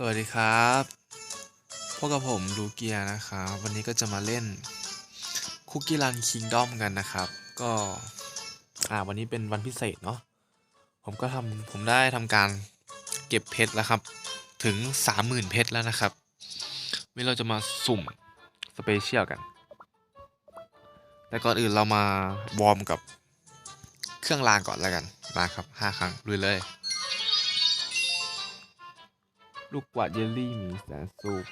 สวัสดีครับพบกับผมลูเกียนะครับ วันนี้ก็จะมาเล่นคุกกี้รันคิงดอมกันนะครับ ก็อ่าวันนี้เป็นวันพิเศษเนาะผมก็ทำผมได้ทำการเก็บเพชรแล้วครับ ถึง 30,000 เพชรแล้วนะครับวันนี้เราจะมาสุ่มสเปเชียลกัน แต่ก่อนอื่นเรามาวอร์มกับเครื่องรางก่อนแล้วกันมาครับ 5 ครั้งลุยเลย ลูกกวาดเยลลี่หมีแสนสุข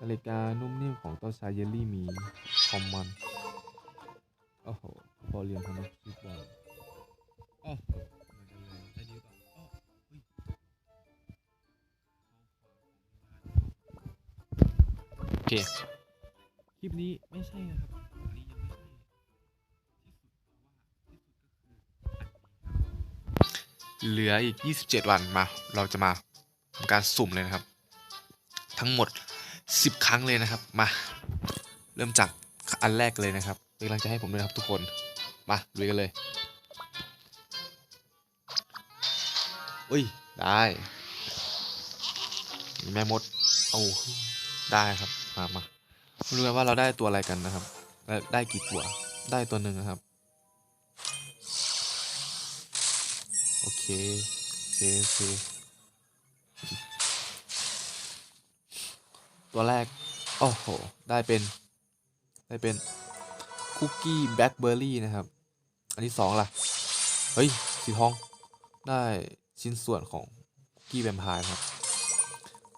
นาฬิกานุ่มนิ่มของเจ้าชายเยลลี่หมีคอมมอนโอ้โหพอเรียนทำไมคิดว่าโอ้โหเหมือนกันเลยได้ดีป่ะอ้อเฮ้ยโอเค คลิปนี้ไม่ใช่นะครับอันนี้ยังไม่ใช่ที่สุดเพราะว่าที่สุดก็คืออันนี้ครับเหลืออีก 27 วันมา เราจะมา ทำการสุ่มเลยนะครับ ทั้งหมด 10 ครั้งเลยนะครับ มา เริ่มจากอันแรกเลยนะครับเป็นกำลังใจให้ผมด้วยครับทุกคน มาลุยกันเลยอุ้ย ได้แม่มดโอ้ได้ครับ มามามาดูกันว่าเราได้ตัวอะไรกันนะครับ ได้กี่ตัว ได้ตัวหนึ่งนะครับ โอเค โอเคโอเค ตัวแรก โอ้โห ได้เป็น ได้เป็นคุกกี้แบล็คเบอร์รี่นะครับ อันที่สองล่ะ เฮ้ย สีทอง ได้ชิ้นส่วนของคุกกี้แวมไพร์ครับ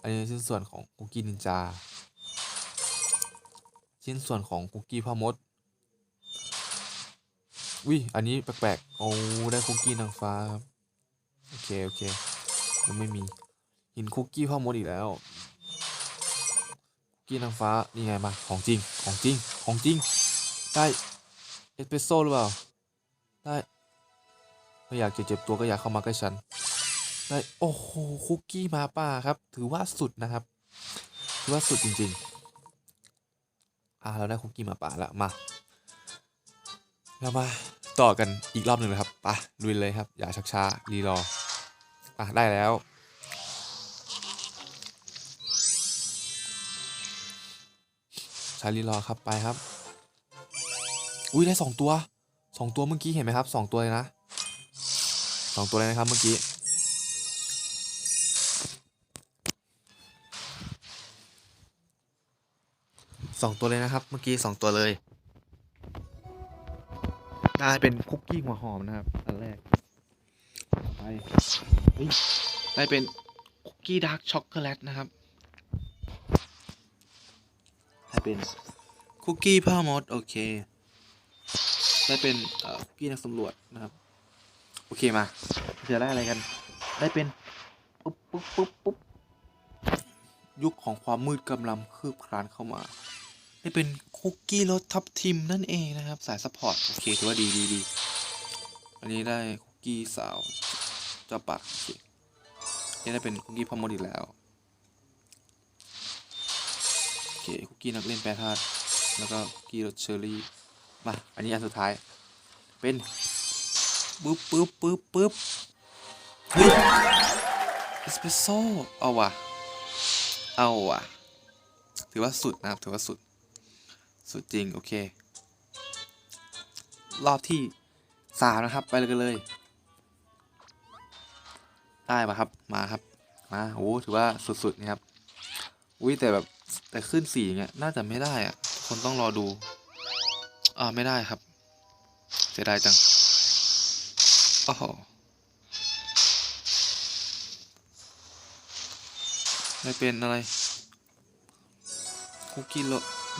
อันนี้ชิ้นส่วนของคุกกี้นินจา ชิ้นส่วนของคุกกี้พ่อมดวิอันนี้แปลกๆ โอ้ ได้คุกกี้นางฟ้าครับ โอเค โอเคยังไม่มี หินคุกกี้พ่อมดอีกแล้ว กี้นางฟ้า นี่ไงมา ของจริง ของจริง ของจริง ได้เอสเปรสโซ่หรือเปล่า ได้ไม่อยากจะเจ็บตัวก็อยากเข้ามาใกล้ฉัน ได้ โอ้โห คุกกี้มาป่าครับ ถือว่าสุดนะครับ ถือว่าสุดจริง ๆ อ่าเราได้คุกกี้มาป่าแล้วมา เรามาต่อกันอีกรอบหนึ่งเลยครับ ไปะลุยเลยครับ อย่าชักช้า รีรอ อะ ได้แล้ว ใช้รีรอครับไปครับ อุ้ยได้สองตัวสองตัวเมื่อกี้เห็นไหมครับสองตัวเลยนะสองตัวเลยนะครับเมื่อกี้สองตัวเลยนะครับ เมื่อกี้สองตัวเลย ได้เป็นคุกกี้หัวหอมนะครับ อันแรกไปได้เป็นคุกกี้ดาร์กช็อกโกแลตนะครับ ได้ เป็นคุกกี้พ่อมดโอเค ได้เป็นเอ่อคุกกี้นักสำรวจนะครับ โอเคมาจะได้อะไรกัน ได้เป็นปุ๊บปุ๊บปุ๊บปุ๊บยุคของความมืดกำลังคืบคลานเข้ามา ได้เป็นคุกกี้รสทับทิมนั่นเองนะครับ สายซัพพอร์ตโอเคถือว่าดีดีดีอันนี้ได้คุกกี้สาวเจ้าปากโอเคนี่ได้เป็นคุกกี้พ่อมดอีกแล้ว โอ เคคุกกี้นักเล่นแปรธาตุแล้วก็คุกกี้รสเชอร์รี่มาอันนี้อันสุดท้าย เป็นปึ๊บปึ๊บปึ๊บปึ๊บเฮ้ยเอสเปรสโซ่เอาว่ะเอาว่ะ ถือว่าสุดนะครับถือว่าสุด สุดจริง โอเค รอบที่สามนะครับ ไปเลยกันเลย ได้มาครับมาครับมาโอ้ถือว่าสุดๆนะครับ อุ้ยแต่แบบ แต่ขึ้นสี่เงี้ยน่าจะไม่ได้อะคนต้องรอดูอ่าไม่ได้ครับเสียดายจังโอ้โหไม่เป็นอะไร คุกกี้โล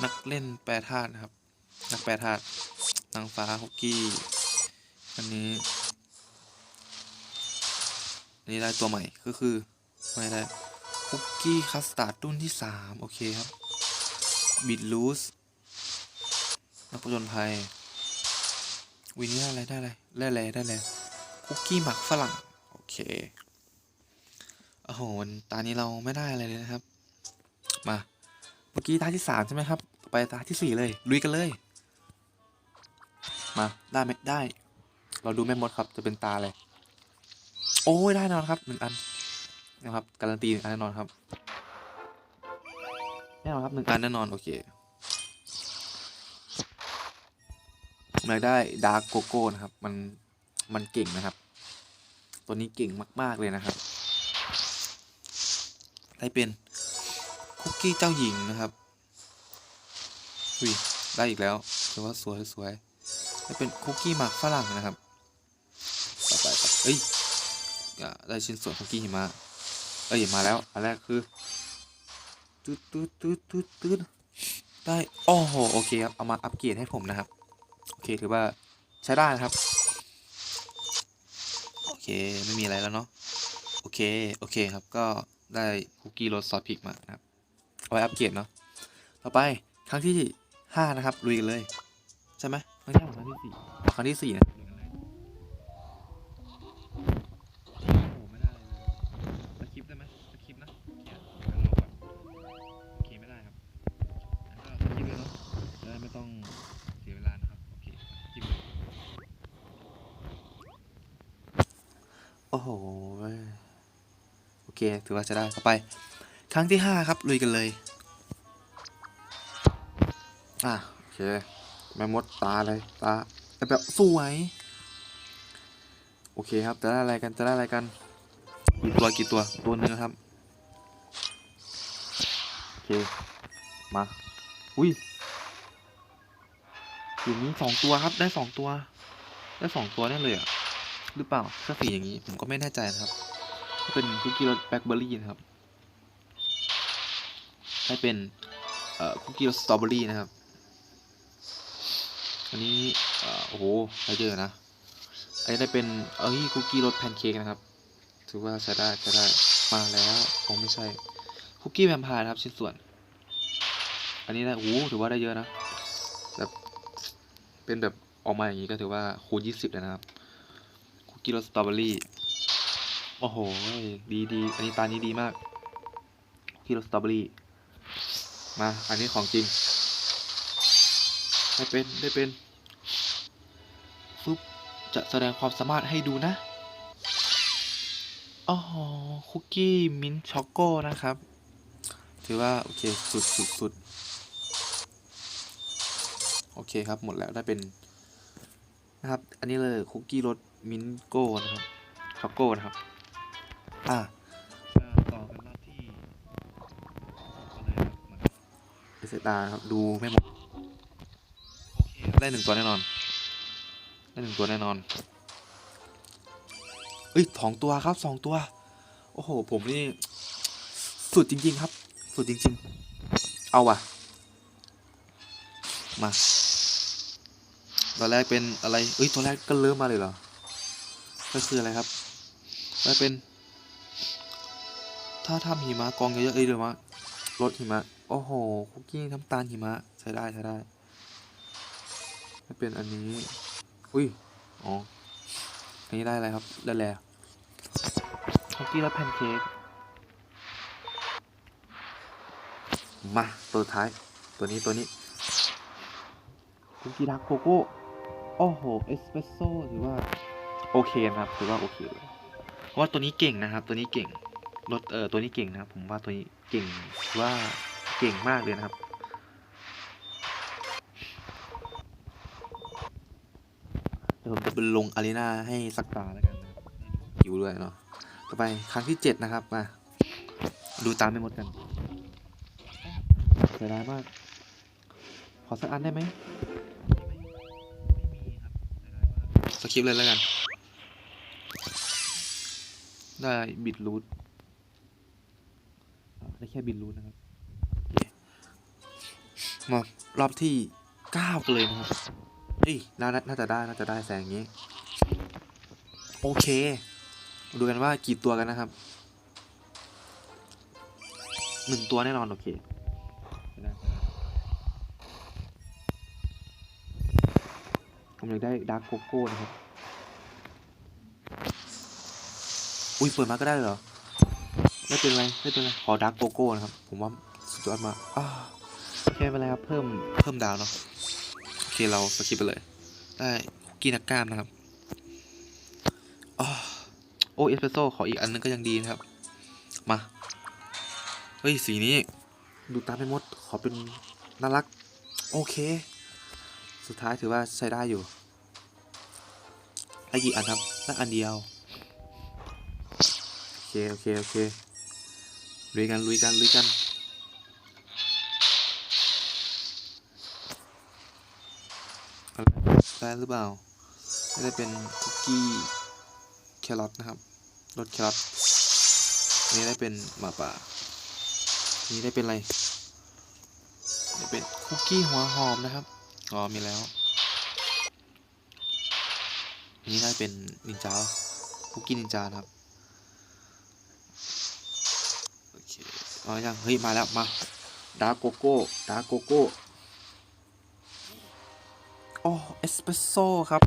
นักเล่นแปรธาตุนะครับ นักแปรธาตุนางฟ้าคุกกี้ อันนี้ อันนี้ได้ตัวใหม่ก็คือ ไม่ได้ คุกกี้คัสตาร์ดรุ่นที่สามโอเคครับ บิดลูสนักผจญภัย วินนี่ได้อะไรได้อะไรได้อะไรได้อะไรคุกกี้หมักฝรั่ง โอเค โอ้โหตานี้เราไม่ได้อะไรเลยนะครับ มา เมื่อกี้ตาที่สามใช่ไหมครับ ไปตาที่สี่เลย ลุยกันเลย มาได้ไหมได้ เราดูแม่มดครับ จะเป็นตาอะไร โอ้ยได้นอนครับหนึ่งอัน นะครับ การันตีหนึ่งอันแน่นอนครับแน่นอนครับหนึ่งอันแน่นอนโอเคผมอยากได้ดาร์กโกโก้นะครับ มันมันเก่งนะครับ ตัวนี้เก่งมาก ๆ เลยนะครับได้เป็นคุกกี้เจ้าหญิงนะครับอุ้ยได้อีกแล้วถือว่าสวยสวยได้เป็นคุกกี้หมักฝรั่งนะครับ ต่อไปครับเอ้ยอ่าได้ชิ้นส่วนคุกกี้หิมะ เอ้ย มาแล้ว อันแรกคือตืดตืดตืดตืดตืดได้โอ้โหโอเคครับ เอามาอัปเกรดให้ผมนะครับ โอเค ถือว่าใช้ได้นะครับ โอเค ไม่มีอะไรแล้วเนาะ โอเค โอเคครับ ก็ได้คุกกี้รสซอสพริกมานะครับ เอาไว้อัปเกรดเนาะ ต่อไปครั้งที่ห้านะครับ ลุยกันเลย ใช่ไหมครั้งที่ครั้งที่สี่ครั้งที่สี่นะ ต้องเสียเวลานะครับ โอเคสคริปต์เลยโอ้โห โอเค ถือว่าจะได้ต่อไป ครั้งที่ห้าครับ ลุยกันเลย อะ โอเคแม่มดตาเลย ตาแต่แบบสวย โอเคครับ จะได้อะไรกัน จะได้อะไรกันกี่ตัวกี่ตัว ตัวหนึงนะครับ โอเค มา อุ้ย อยู่นี้สองตัวครับ ได้สองตัว ได้สองตัวแน่เลยอะ หรือเปล่าถ้าสีอย่างนี้ผมก็ไม่แน่ใจนะครับถ้เป็นคุกกี้รสแบล็คเบอร์รี่นะครับ ให้เป็นเอ่อคุกกี้รสสตรอเบอรี่นะครับ อันนี้เอ่อโอ้โหได้เยอะนะ อันนี้ได้เป็นเอ้ยคุกกี้รสแพนเค้กนะครับ ถือว่าใช้ได้ใช้ได้ มาแล้วคงไม่ใช่คุกกี้แวมไพร์นะครับชิ้นส่วน อันนี้ได้โอ้โหถือว่าได้เยอะนะ เป็นแบบออกมาอย่างนี้ก็ถือว่าคูณยี่สิบเลยนะครับคุกกี้รสสตรอเบอรี่โอ้โหดีดีอันนี้ตานี้ดีมากคุกกี้รสสตรอเบอรี่มาอันนี้ของจริงได้เป็นได้เป็นฟึบจะแสดงความสามารถให้ดูนะอ๋อคุกกี้มิ้นช็อกโก้นะครับ ถือว่า โอเค สุดสุดสุด โอเคครับหมดแล้วได้เป็นนะครับ อันนี้เลยคุกกี้รสมิ้นท์โก้นะครับช็อกโก้นะครับ อะต่อกันรอบที่ก็เลยครับมาเสตาครับดูไม่หมดโอเคครับได้หนึ่งตัวแน่นอน ได้หนึ่งตัวแน่นอนเอ้ยสองตัวครับสองตัว โอ้โห ผมนี่ สุดจริง ๆ ครับ สุดจริง ๆ เอาว่ะ มาตอนแรกเป็นอะไรเอ้ยตัวแรกก็เริ่มมาเลยเหรอ ก็คืออะไรครับแล้วเป็น ถ้าทำหิมะกองเยอะๆเอ้ยเดี๋ยวมารถหิมะ โอ้โห คุกกี้น้ำตาลหิมะใช้ได้ใช้ได้ไม่เป็นอันนี้ อุ้ย อ๋อ อันนี้ได้อะไรครับ ได้แล้วคุกกี้และแพนเค้ก มา ตัวสุดท้าย ตัวนี้ตัวนี้ คุกกี้ดาร์กโกโก้ โอ้โห เอสเปรสโซ่ถือว่า โอเคนะครับถือว่าโอเคเลยเพราะว่าตัวนี้เก่งนะครับ ตัวนี้เก่งรถเออตัวนี้เก่งนะครับ ผมว่าตัวนี้เก่งถือว่าเก่งมากเลยนะครับ เดี๋ยวผมจะไปลงอารีนาให้สักตาแล้วกันนะครับอยู่ด้วยเนาะต่อไปครั้งที่เจ็ดนะครับมาดูตามไม่หมดกันเสียดายมาก ขอสักอันได้ไหม คริปเลยแล้วกัน ได้บิดรูทได้แค่บิดรูทนะครับมารอบที่เก้าเลยนะครับเฮ้ยน่าน่าน่าจะได้ น่าจะได้แสงนี้ โอเค ดูกันว่ากี่ตัวกันนะครับหนึ่งตัวแน่นอน โอเค ผมอยากได้ดาร์กโกโก้นะครับ อุ้ยเปิดมาก็ได้เหรอ ไม่เป็นไร ไม่เป็นไร ขอดาร์กโกโก้นะครับ ผมว่าสุดยอดมากอ้าวโอเคไม่เป็นไรครับเพิ่มเพิ่มดาวเนาะโอเคเราสกิปไปเลย ได้คุกกี้นักกล้ามนะครับอ๋อโอเอสเปรสโซ่ขออีกอันนึงก็ยังดีนะครับ มา เฮ้ย สีนี้ ดูตามไปหมด ขอเป็นน่ารัก โอเค สุดท้ายถือว่าใช้ได้อยู่ได้กี่อันครับได้อันเดียว โอเค โอเค โอเค ลุยกัน ลุยกัน ลุยกันอะไรได้หรือเปล่าไม่ได้เป็นคุกกี้แครอทนะครับ รสแครอทอันนี้ได้เป็นหมาป่าอันนี้ได้เป็นอะไร ได้เป็นคุกกี้หัวหอมนะครับ อ๋อมีแล้วนนี้ได้เป็นนินจาคุกกี้นินจาครับ โอเคเอายังเฮ้ย มาแล้ว มาดาร์โกโก้ดาร์โกโก้โอ้เอสเปรสโซ่ครับ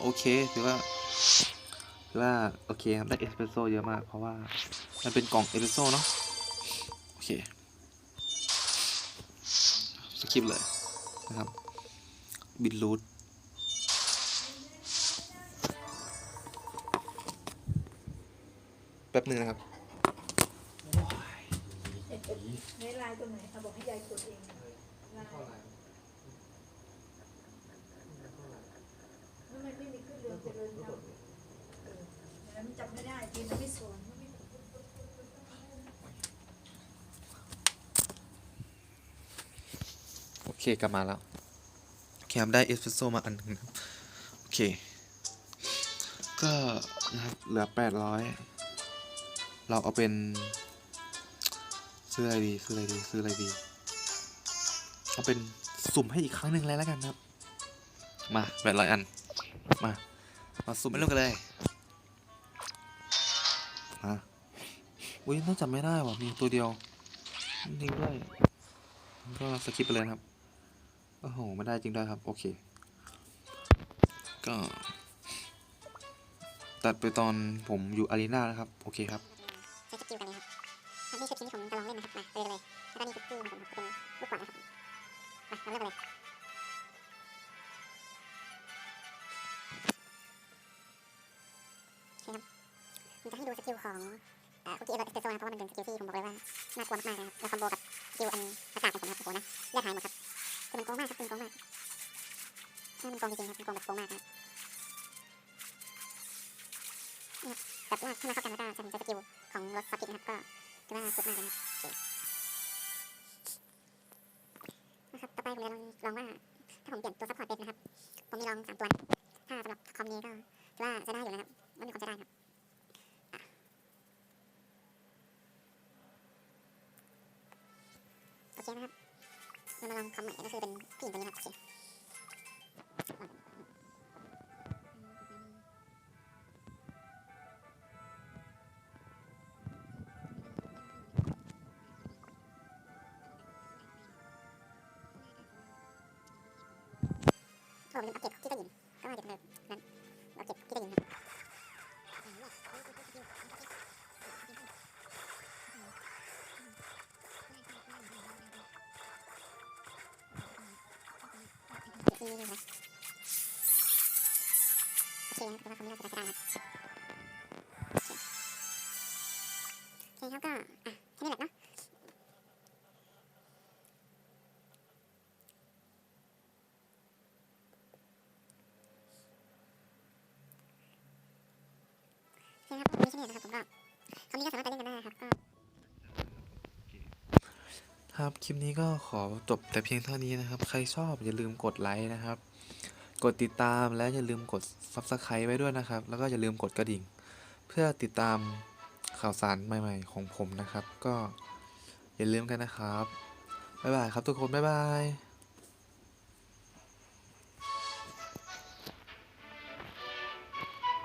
โอเคถือว่าถือว่า โอเคครับ ได้เอสเปรสโซ่เยอะมาก เพราะว่า มันเป็นกล่องเอสเปรสโซ่เนาะโอเค สกิปเลยนะครับ บิดรูทแป๊บหนึ่งนะครับในลน์ตรงไหนคะบอกให้ยายกดเองลน์ทำไมไม่มีขึ้นเรือเจริญธรรมเออแล้วมันจำไม่ได้เรียนไม่สอนโอเคกลับมาแล้ว เคครับได้เอสเปรสโซ่มาอันหนึงนะครับโอเค ก็นะครับเหลือแปดร้อยเราเอาเป็นซื้ออะไรดีซื้ออะไรดีซื้ออะไรดี เอาเป็นสุ่มให้อีกครั้งหนึ่งเลยแล้วกันนะครับ มาแปดร้อยอัน มา มาสุ่มให้ลูกกันเลยมาอุ้ยน่าจะไม่ได้ว่ะมีตัวเดียว จริงด้วย ก็สกิปไปเลยครับ โอ้โหไม่ได้จริงได้ครับ โอเค ก็ ตัดไปตอนผมอยู่อารีนานะครับ โอเคครับใช้สกิลกันเลยครับนนี้คือทีมที่ผมจะลองเล่นนะครับมาเลยเลยแล้วก็นี่คือคู่ของผมเป็นลูกบอลนะครับมาเราเริ่มเลยโอเครับมันจะให้ดูสกิลของเอ่อคุกกี้เอเวอร์เอสเปรสโซนะเพราะว่ามันเป็นสกิลที่ผมบอกเลยว่าน่ากลัวมากๆนะครับแล้วคอมโบกับสกิลอันอากาศของผมนะครับโอ้โหนะเลือดหายหมดครับ คือมันโกงมากครับคือมันโกงมากถ้ามันโกงจริงๆครับมันโกงแบบโกงมากครับแบบว่าถ้ามาเข้ากันแล้วก็จะเป็นสกิลของรถสปิดนะครับก็ถือว่าสุดมากเลยนะครับนะครับต่อไปผมจะลองลองว่าถ้าผมเปลี่ยนตัวซัพพอร์ตเป็นนะครับ ผมมีลองสามตัวนะถ้าสำหรับคอมนี้ก็ถือว่าใช้ได้อยู่นะครับไม่มีความใช้ได้ครับโอเคนะครับ มันมาลองคอมใหม่ก็คือเป็นผู้หญิงตัวนี้นะครับโอ้ลืมอัปเกรดคุกกี้เจ้าหญิงก็มาเป็นแบบนั้ ที่นี่นะครับโอเคนะครั ครับ คลิปนี้ก็ขอจบแต่เพียงเท่านี้นะครับ ใครชอบอย่าลืมกดไลค์นะครับ กดติดตามและอย่าลืมกด Subscribe ไว้ด้วยนะครับ แล้วก็อย่าลืมกดกระดิ่ง เพื่อติดตามข่าวสารใหม่ๆของผมนะครับ ก็อย่าลืมกันนะครับ บ๊ายบายครับทุกคน บ๊ายบาย